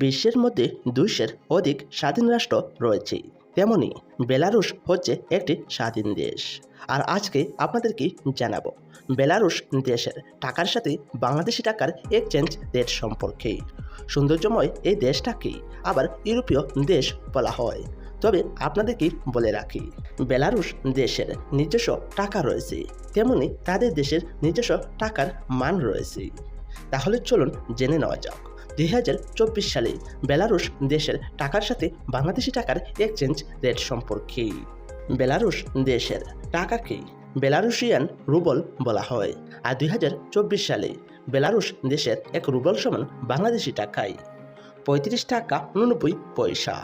বিশ্বের মধ্যে দুইশের অধিক স্বাধীন রাষ্ট্র রয়েছে। তেমনি বেলারুশ হচ্ছে একটি স্বাধীন দেশ। আর আজকে আপনাদেরকে জানাব, বেলারুশ দেশের টাকার সাথে বাংলাদেশি টাকার এক্সচেঞ্জ রেট সম্পর্কে। সৌন্দর্যময় এই দেশটাকে আবার ইউরোপীয় দেশ বলা হয়। তবে আপনাদেরকে বলে রাখি, বেলারুশ দেশের নিজস্ব টাকা রয়েছে, তেমনি তাদের দেশের নিজস্ব টাকার মান রয়েছে। তাহলে চলুন জেনে নেওয়া যাক। দুই হাজার চব্বিশ সালে বেলারুশ দেশের টাকার সাথে বাংলাদেশি টাকার এক্সচেঞ্জ রেট সম্পর্কে। বেলারুশ দেশের টাকাকে বেলারুশিয়ান রুবল বলা হয় আর দুই হাজার চব্বিশ সালে বেলারুশ দেশের এক রুবল সমান বাংলাদেশি টাকায় পঁয়ত্রিশ টাকা উননব্বই পয়সা।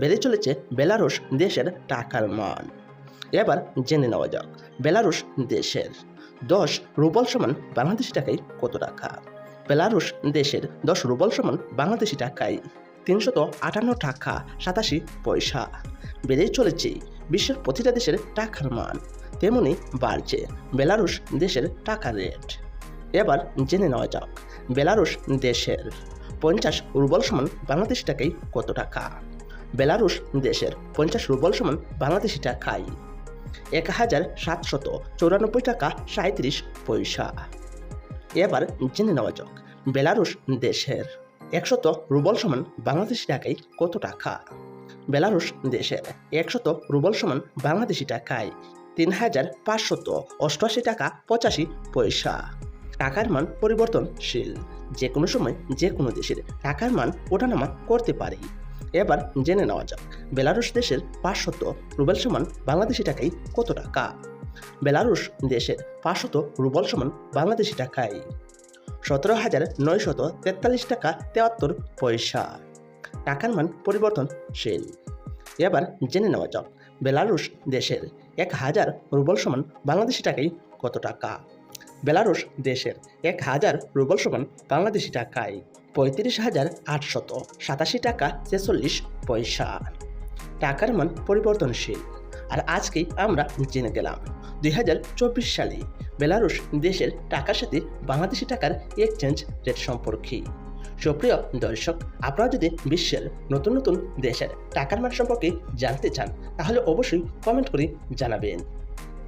বেড়ে চলেছে বেলারুশ দেশের টাকার মান। এবার জেনে নেওয়া যাক, বেলারুশ দেশের দশ রুবল সমান বাংলাদেশি টাকায় কত টাকা? বেলারুশ দেশের দশ রুবল সমান বাংলাদেশি টাকায় তিনশত আটান্ন টাকা সাতাশি পয়সা। বেড়েই চলেছে বিশ্বের প্রতিটা দেশের টাকার মান। তেমনি বাড়ছে বেলারুশ দেশের টাকার রেট। এবার জেনে নেওয়া যাক বেলারুশ দেশের পঞ্চাশ রুবল সমান বাংলাদেশি টাকায় কত টাকা? বেলারুশ দেশের পঞ্চাশ রুবল সমান বাংলাদেশি টাকায় এক হাজার সাতশত চৌরানব্বই টাকা সাঁত্রিশ পয়সা। এবার জেনে নেওয়া যাক। বেলারুশ দেশের একশত রুবল সমান বাংলাদেশি টাকায় কত টাকা? বেলারুশ দেশের একশত রুবল সমান বাংলাদেশি টাকায় তিন হাজার পাঁচশত অষ্টআশি টাকা পঁচাশি পয়সা। টাকার মান পরিবর্তনশীল। যে কোনো সময় যে কোনো দেশের টাকার মান ওঠানামা করতে পারে। এবার জেনে নেওয়া যাক, বেলারুশ দেশের পাঁচশত রুবেল সমান বাংলাদেশি টাকায় কত টাকা? বেলারুশ দেশের পাঁচশত রুবল সমান বাংলাদেশি টাকায়। সতেরো হাজার নয়শত তেতাল্লিশ টাকা তেয়াত্তর পয়সা। টাকার মান পরিবর্তনশীল এবার জেনে নেওয়া যাক বেলারুশ দেশের এক হাজার রুবল সমান বাংলাদেশি টাকায় কত টাকা। বেলারুশ দেশের এক হাজার রুবল সমান বাংলাদেশি টাকায় পঁয়ত্রিশ হাজার আটশত সাতাশি টাকা ছেচল্লিশ পয়সা। টাকার মান পরিবর্তনশীল। আর আজকেই আমরা জেনে গেলাম। দুই হাজার চব্বিশ সালে বেলারুশ দেশের টাকার সাথে বাংলাদেশি টাকার এক্সচেঞ্জ রেট সম্পর্কে। সুপ্রিয় দর্শক, আপনারা যদি বিশ্বের নতুন নতুন দেশের টাকার মান সম্পর্কে জানতে চান, তাহলে অবশ্যই কমেন্ট করে জানাবেন।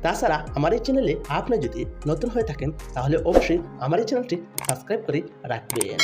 তাছাড়া আমার এই চ্যানেলে আপনি যদি নতুন হয়ে থাকেন, তাহলে অবশ্যই আমার এই চ্যানেলটি সাবস্ক্রাইব করে রাখবেন।